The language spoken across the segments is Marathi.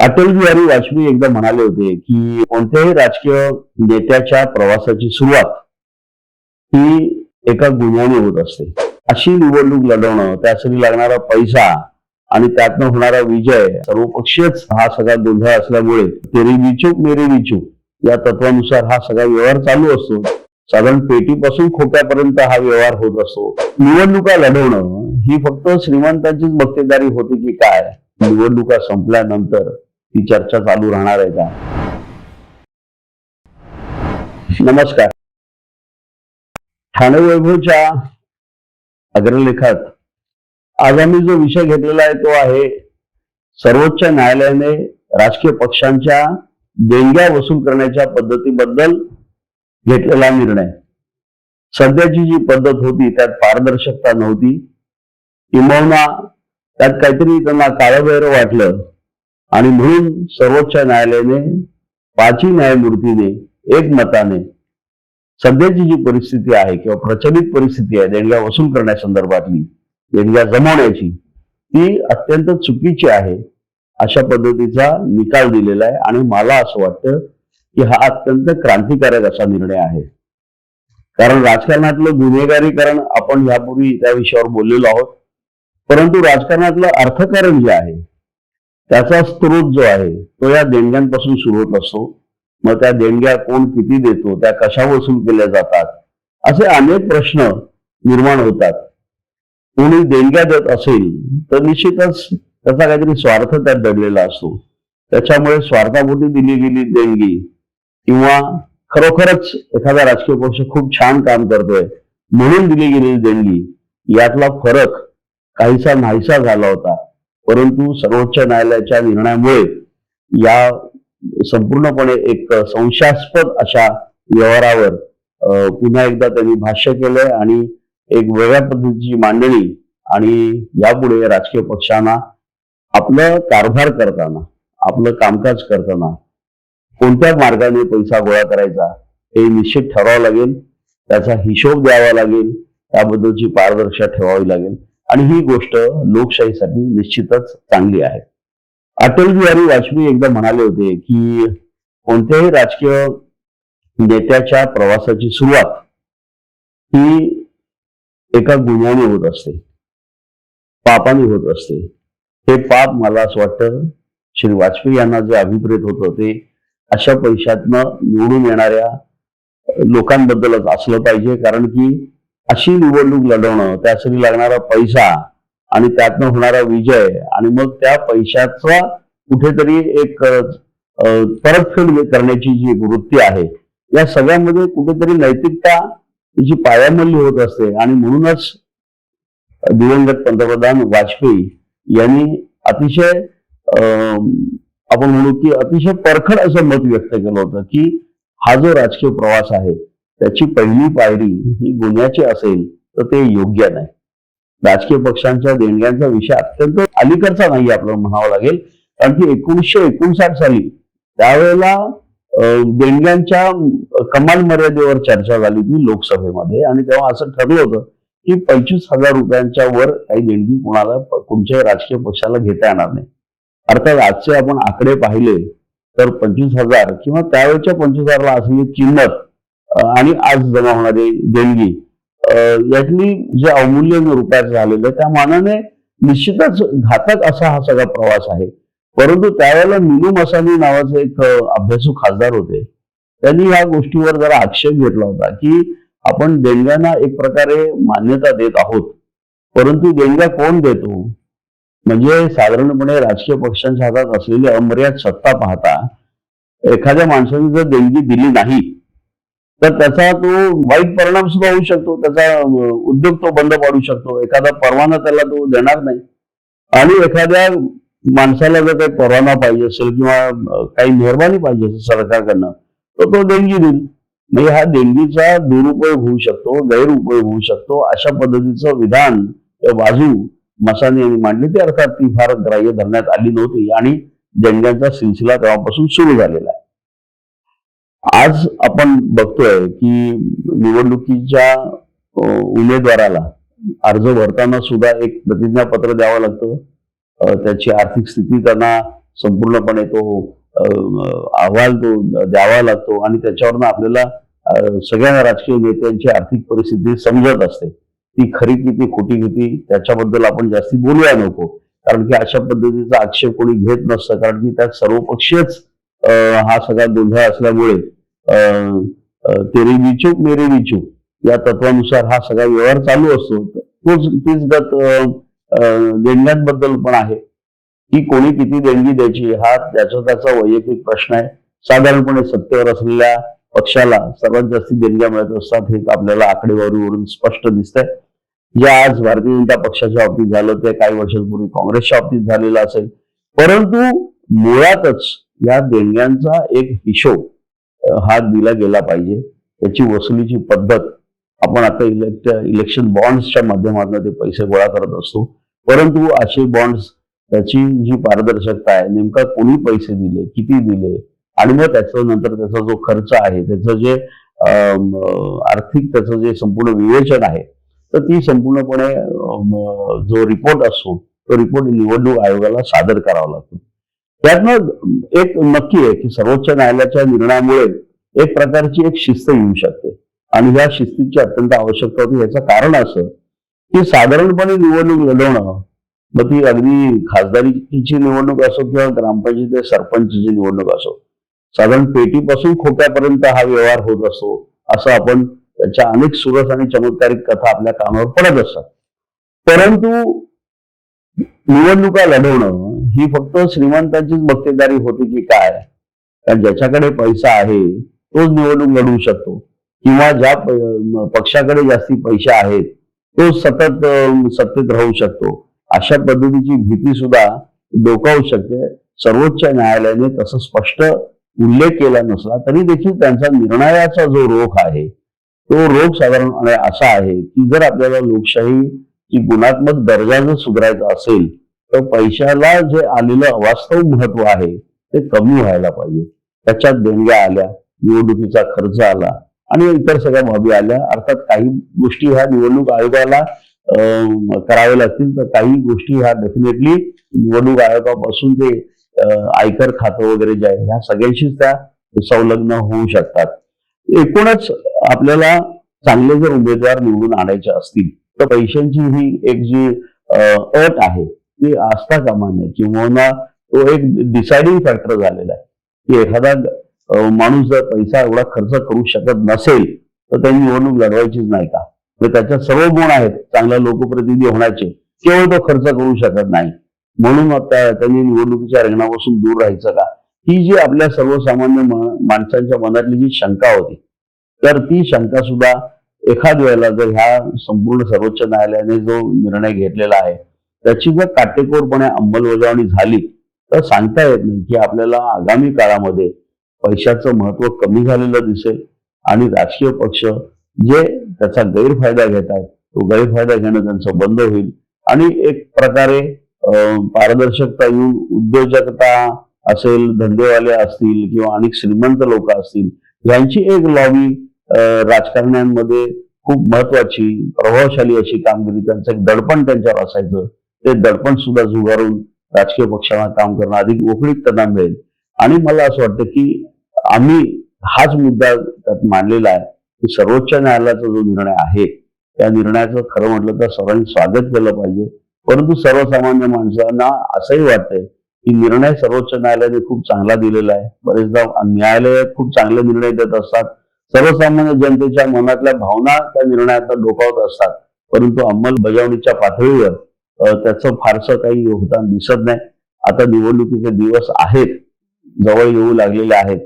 अटल बिहारी वाजपेयी एकदा म्हणाले होते की कोणत्याही राजकीय नेत्याच्या प्रवासाची सुरुवात ही एका गुन्ह्याने होत असते. अशी निवडणूक लढवणं त्यासाठी लागणारा पैसा आणि त्यातनं होणारा विजय सर्वपक्षीयच हा सगळा गोंधळ असल्यामुळे तेरी विचूक मेरी विचूक या तत्वानुसार हा सगळा व्यवहार चालू असतो. साधारण पेटीपासून खोक्यापर्यंत हा व्यवहार होत असतो. निवडणुका लढवणं ही फक्त श्रीमंतांचीच बक्तेदारी होती की काय? निवडणुका संपल्यानंतर ही चर्चा चालू राहणार आहे का? नमस्कार. ठाणे वैभवच्या अग्रलेखात आज आम्ही जो विषय घेतलेला आहे तो आहे सर्वोच्च न्यायालयाने राजकीय पक्षांच्या देणग्या वसूल करण्याच्या पद्धतीबद्दल घेतलेला निर्णय. सध्याची जी पद्धत होती त्यात पारदर्शकता नव्हती. किंबहुना त्यात काहीतरी त्यांना काळभैर वाटलं. आणि म्हणून सर्वोच्च न्यायालयाने पाचही न्यायमूर्तीने एक मताने सध्याची जी परिस्थिती आहे किंवा प्रचलित परिस्थिती आहे देणग्या वसूल करण्यासंदर्भातली देणग्या जमवण्याची ती अत्यंत चुकीची आहे अशा पद्धतीचा निकाल दिलेला आहे. आणि मला असं वाटतं की हा अत्यंत क्रांतिकारक असा निर्णय आहे. कारण राजकारणातलं गुन्हेगारीकरण आपण यापूर्वी त्या विषयावर बोललेलो आहोत. परंतु राजकारणातलं अर्थकारण जे आहे त्याचा स्रोत जो आहे तो या देणग्यांपासून सुरू होत असतो. मग त्या देणग्या कोण किती देतो त्या कशा वसूल केल्या जातात असे अनेक प्रश्न निर्माण होतात. कोणी देणग्या देत असेल तर निश्चितच त्याचा काहीतरी स्वार्थ त्यात दडलेला असतो. त्याच्यामुळे स्वार्थापोटी दिली गेली देणगी किंवा खरोखरच एखादा राजकीय पक्ष खूप छान काम करतोय म्हणून दिली गेलेली देणगी यातला फरक काहीसा नाहीसा झाला होता. परंतु सर्वोच्च न्यायालयाच्या निर्णयामुळे या संपूर्णपणे एक संशयास्पद अशा व्यवहारावर पुन्हा एकदा त्यांनी भाष्य केलंय आणि एक वेगळ्या पद्धतीची मांडणी आणि यापुढे राजकीय पक्षांना आपलं कारभार करताना आपलं कामकाज करताना कोणत्या मार्गाने पैसा गोळा करायचा हे निश्चित ठरवावं लागेल त्याचा हिशोब द्यावा लागेल त्याबद्दलची पारदर्शक ठेवावी लागेल. आणि ही गोष्ट लोकशाहीसाठी निश्चितच चांगली आहे. अटल बिहारी वाजपेयी एकदा म्हणाले होते की कोणत्याही राजकीय नेत्याच्या प्रवासाची सुरुवात ही एका गुन्ह्याने होत असते पापाने होत असते. हे पाप मला असं वाटतं श्री वाजपेयी यांना जे अभिप्रेत होत होते अशा पैशातनं निवडून येणाऱ्या लोकांबद्दलच असलं पाहिजे. कारण की अशी निवडणूक लढवणं त्यासाठी लागणारा पैसा आणि त्यातनं होणारा विजय आणि मग त्या पैशाचा कुठेतरी एक परतफेड करण्याची जी वृत्ती आहे या सगळ्यामध्ये कुठेतरी नैतिकता तिची पायामल्ली होत असते आणि म्हणूनच दिवंगत पंतप्रधान वाजपेयी यांनी अतिशय अं, आपण म्हणू की अतिशय परखड असं मत व्यक्त केलं होतं की हा जो राजकीय प्रवास आहे त्याची पहिली पायरी ही गुन्ह्याची असेल तर ते योग्य नाही. राजकीय पक्षांच्या देणग्यांचा विषय अत्यंत अलीकडचा नाही आपल्याला म्हणावं लागेल. कारण की एकोणीसशे एकोणसाठ साली त्यावेळेला देणग्यांच्या कमाल मर्यादेवर चर्चा झाली होती लोकसभेमध्ये. आणि तेव्हा असं ठरलं होतं की पंचवीस हजार रुपयांच्या वर काही देणगी कोणाला कोणत्याही राजकीय पक्षाला घेता येणार नाही. अर्थात आजचे आपण आकडे पाहिले तर पंचवीस हजार किंवा त्यावेळेच्या पंचवीस हजारला असलेली किंमत आणि आज जमा होणारी देणगी. यातली जे अवमूल्यन रुपयाचं झालेलं आहे, त्या मानाने निश्चितच घातक असा हा सगळा प्रवास आहे. परंतु त्यावेळेला मिनू मसानी नावाचे एक अभ्यासू खासदार होते. त्यांनी या गोष्टीवर जरा आक्षेप घेतला होता की आपण देणग्यांना एक प्रकारे मान्यता देत आहोत. परंतु देणग्या कोण देतो? म्हणजे साधारणपणे राजकीय पक्षांच्या हातात असलेली अमर्याद सत्ता पाहता एखाद्या माणसाने जर देणगी दिली नाही तर त्याचा तो वाईट परिणाम सुद्धा होऊ शकतो. त्याचा उद्योग तो बंद पाडू शकतो. एखादा परवाना त्याला तो देणार नाही. आणि एखाद्या माणसाला जर काही परवाना पाहिजे असेल किंवा काही मेहरबानी पाहिजे असेल सरकारकडनं तर तो देणगी देईल. म्हणजे हा देणगीचा दुरुपयोग होऊ शकतो गैरउपयोग होऊ शकतो. अशा पद्धतीचं विधान बाजू मसानी यांनी मांडली ती अर्थात ती फार ग्राह्य धरण्यात आली नव्हती आणि देणग्यांचा सिलसिला तेव्हापासून सुरू झालेला आहे. आज आपण बघतोय की निवडणुकीच्या उमेदवाराला अर्ज भरताना सुद्धा एक प्रतिज्ञापत्र द्यावं लागतं. त्याची आर्थिक स्थिती त्यांना संपूर्णपणे तो अहवाल तो द्यावा लागतो आणि त्याच्यावरनं आपल्याला सगळ्या राजकीय नेत्यांची आर्थिक परिस्थिती समजत असते. ती खरी किती खोटी किती त्याच्याबद्दल आपण जास्ती बोलूया नको. कारण की अशा पद्धतीचा आक्षेप कोणी घेत नसतं. कारण की त्यात सर्वपक्षीयच हा सगळा गोंधळ असल्यामुळे अं, विचू मेरे विचू या तत्वानुसार हा सगळा व्यवहार चालू असतो. तोच तीच गत अं, देणग्यांबद्दल पण आहे. की कोणी किती देणगी द्यायची हा त्याचा त्याचा वैयक्तिक प्रश्न आहे. साधारणपणे सत्तेवर असलेल्या पक्षाला सर्वात जास्त देणग्या मिळत असतात हे आपल्याला आकडेवारीवरून स्पष्ट दिसतंय. जे आज भारतीय जनता पक्षाच्या बाबतीत झालं ते काही वर्षांपूर्वी काँग्रेसच्या बाबतीत झालेलं असेल. परंतु मुळातच या देणग्यांचा एक हिशोब हा दिला गेला पाहिजे. त्याची वसुलीची पद्धत आपण आता इलेक्ट इलेक्शन बॉन्ड्सच्या माध्यमातून ते पैसे गोळा करत असतो. परंतु असे बॉन्ड्स त्याची जी पारदर्शकता आहे नेमका कोणी पैसे दिले किती दिले आणि मग त्याचं नंतर त्याचा जो खर्च आहे त्याचं जे आर्थिक त्याचं जे संपूर्ण विवेचन आहे तर ती संपूर्णपणे जो रिपोर्ट असतो तो रिपोर्ट निवडणूक आयोगाला सादर करावा लागतो. त्यातनं एक नक्की आहे की सर्वोच्च न्यायालयाच्या निर्णयामुळे एक प्रकारची एक शिस्त येऊ शकते. आणि या शिस्तीची अत्यंत आवश्यकता होती. याचं कारण असं की साधारणपणे निवडणूक लढवणं मग ती अगदी खासदारीची निवडणूक असो किंवा ग्रामपंचायत सरपंचची निवडणूक असो साधारण पेटीपासून खोट्यापर्यंत हा व्यवहार होत असतो असं आपण त्याच्या अनेक सुरस आणि चमत्कारिक कथा आपल्या कानावर पडत असतात. परंतु निवडणुका लढवणं ही फक्त श्रीमंतांचीच मक्तेदारी होती की काय? कारण ज्याच्याकडे पैसा आहे तोच निवडणूक लढवू शकतो. किंवा ज्या पक्षाकडे जास्ती पैसे आहेत तो सतत सत्तेत राहू शकतो. अशा पद्धतीची भीती सुद्धा डोकावू शकते. सर्वोच्च न्यायालयाने तसं स्पष्ट उल्लेख केला नसला तरी देखील त्यांचा निर्णयाचा जो रोख आहे तो रोख साधारण असा आहे की जर आपल्याला लोकशाही गुणात्मक दर्जा जर सुधारायचा असेल तर पैशाला जे आलेलं अवास्तव महत्त्व आहे ते कमी व्हायला पाहिजे. त्याच्यात देणग्या आल्या निवडणुकीचा खर्च आला आणि इतर सगळ्या बाबी आल्या. अर्थात काही गोष्टी ह्या निवडणूक आयोगाला कराव्या लागतील तर काही गोष्टी ह्या डेफिनेटली निवडणूक आयोगापासून ते आयकर खातं वगैरे जे आहे ह्या सगळ्यांशीच त्या संलग्न होऊ शकतात. एकूणच आपल्याला चांगले जर उमेदवार निवडून आणायचे असतील तर पैशांची ही एक जी अट आहे ती असता कामा नये किंवा तो एक डिसाइडिंग फॅक्टर झालेला आहे. की एखादा माणूस जर पैसा एवढा खर्च करू शकत नसेल तर त्यांनी निवडणूक लढवायचीच नाही का? म्हणजे त्याच्यात सर्व गुण आहेत चांगला लोकप्रतिनिधी होण्याचे. केवळ तो खर्च करू शकत नाही. म्हणून आता त्यांनी निवडणुकीच्या रिंगणापासून दूर राहायचं का? ही जी आपल्या सर्वसामान्य माणसांच्या मनातली जी शंका होती तर ती शंका सुद्धा एखाद वेळेला जर ह्या संपूर्ण सर्वोच्च न्यायालयाने जो निर्णय घेतलेला आहे त्याची जर काटेकोरपणे अंमलबजावणी झाली तर सांगता येत नाही की आपल्याला आगामी काळामध्ये पैशाचं महत्त्व कमी झालेलं दिसेल. आणि राजकीय पक्ष जे त्याचा गैरफायदा घेत आहेत तो गैरफायदा घेणं त्यांचं बंद होईल. आणि एक प्रकारे पारदर्शकता येऊन उद्योजकता असेल धंदेवाले असतील किंवा अनेक श्रीमंत लोक असतील यांची एक लॉबी राजकारण्यांमध्ये खूप महत्वाची प्रभावशाली अशी कामगिरी त्यांचं एक दडपण त्यांच्यावर असायचं. ते दडपण सुद्धा झुगारून राजकीय पक्षांना काम करणं अधिक मोकळीकता मिळेल. आणि मला असं वाटतं की आम्ही हाच मुद्दा त्यात मांडलेला आहे की सर्वोच्च न्यायालयाचा जो निर्णय आहे त्या निर्णयाचं खरं म्हटलं तर सर्वांनी स्वागत केलं पाहिजे. परंतु सर्वसामान्य माणसांना असंही वाटतंय की निर्णय सर्वोच्च न्यायालयाने खूप चांगला दिलेला आहे. बरेचदा न्यायालय खूप चांगले निर्णय देत असतात. सर्वसामान्य जनतेच्या मनातल्या भावना त्या निर्णयात डोकावत असतात. परंतु अंमलबजावणीच्या पातळीवर त्याचं फारसं काही योगदान दिसत नाही. आता निवडणुकीचे दिवस आहेत जवळ येऊ लागलेले आहेत.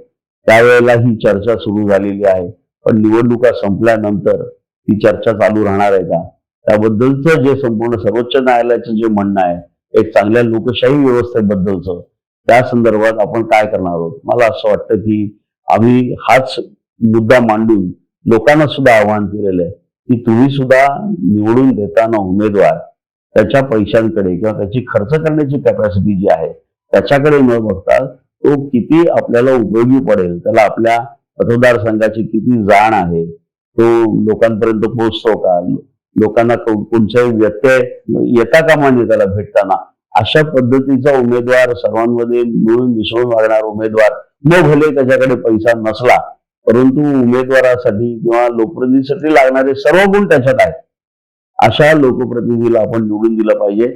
त्यावेळेला ही चर्चा सुरू झालेली आहे. पण निवडणुका संपल्यानंतर ती चर्चा चालू राहणार आहे का? त्याबद्दलचं जे संपूर्ण सर्वोच्च न्यायालयाचं जे म्हणणं आहे एक चांगल्या लोकशाही व्यवस्थेबद्दलचं त्या संदर्भात आपण काय करणार आहोत? मला असं वाटतं की आम्ही हाच मुद्दा मांडून लोकांना सुद्धा आवाहन केलेलं आहे की तुम्ही सुद्धा निवडून देताना उमेदवार त्याच्या पैशांकडे किंवा त्याची खर्च करण्याची कॅपॅसिटी जी आहे त्याच्याकडे न बघता तो किती आपल्याला उपयोगी पडेल त्याला आपल्या मतदारसंघाची किती जाण आहे तो लोकांपर्यंत पोहोचतो का? लोकांना कोणत्याही व्यत्यय येता कामाने त्याला भेटताना? अशा पद्धतीचा उमेदवार सर्वांमध्ये मिळून मिसळून वागणारा उमेदवार न भले त्याच्याकडे पैसा नसला परंतु उमेदवारासाठी किंवा लोकप्रतिनिधीसाठी लागणारे सर्व गुण त्याच्यात आहेत. अशा लोकप्रतिनिधीला आपण निवडून दिलं पाहिजे.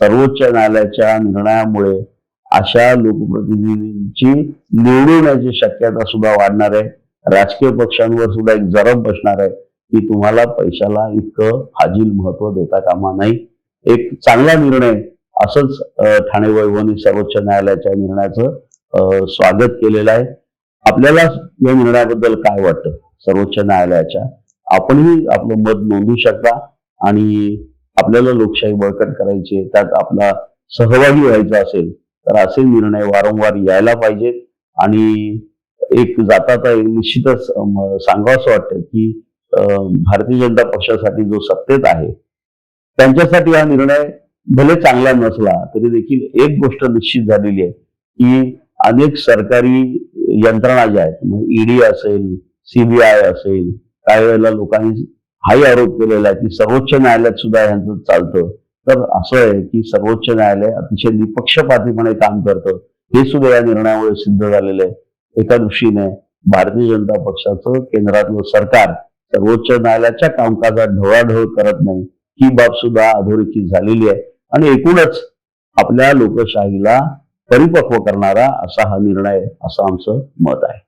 सर्वोच्च न्यायालयाच्या निर्णयामुळे अशा लोकप्रतिनिधींची निवडून याची शक्यता सुद्धा वाढणार आहे. राजकीय पक्षांवर सुद्धा एक जरब बसणार आहे की तुम्हाला पैशाला इतकं फाजील महत्त्व देता कामा नाही. एक चांगला निर्णय असंच ठाणे वैभवनी सर्वोच्च न्यायालयाच्या निर्णयाचं स्वागत केलेलं आहे. आपल्याला या निर्णयाबद्दल काय वाटतं? सर्वोच्च न्यायालयाच्या? आपणही आपलं मत नोंदवू शकता. आणि आपल्याला लोकशाही बळकट करायची आहे, त्यात आपला सहभागी व्हायचा असेल तर असे निर्णय वारंवार यायला पाहिजेत. आणि एक जाता एक निश्चितच सांगावं सांगावंसं वाटतं की भारतीय जनता पक्षासाठी जो सत्तेत आहे त्यांच्यासाठी हा निर्णय भले चांगला नसला तरी देखील एक गोष्ट निश्चित झालेली आहे की अनेक सरकारी यंत्रणा ज्या आहेत ईडी असेल सीबीआय असेल काही वेळेला लोकांनी हाही आरोप केलेला आहे की सर्वोच्च न्यायालयात सुद्धा यांचं चालतं. तर असं आहे की सर्वोच्च न्यायालय अतिशय निपक्षपातीपणे काम करतं. हे सुद्धा या निर्णयामुळे सिद्ध झालेलं आहे. एका दृष्टीने भारतीय जनता पक्षाचं केंद्रातलं सरकार सर्वोच्च न्यायालयाच्या कामकाजात ढवळाढवळ करत नाही ही बाब सुद्धा अधोरेखित झालेली आहे. आणि एकूणच आपल्या लोकशाहीला परिपक्व करणारा असा हा निर्णय असं आमचं मत आहे.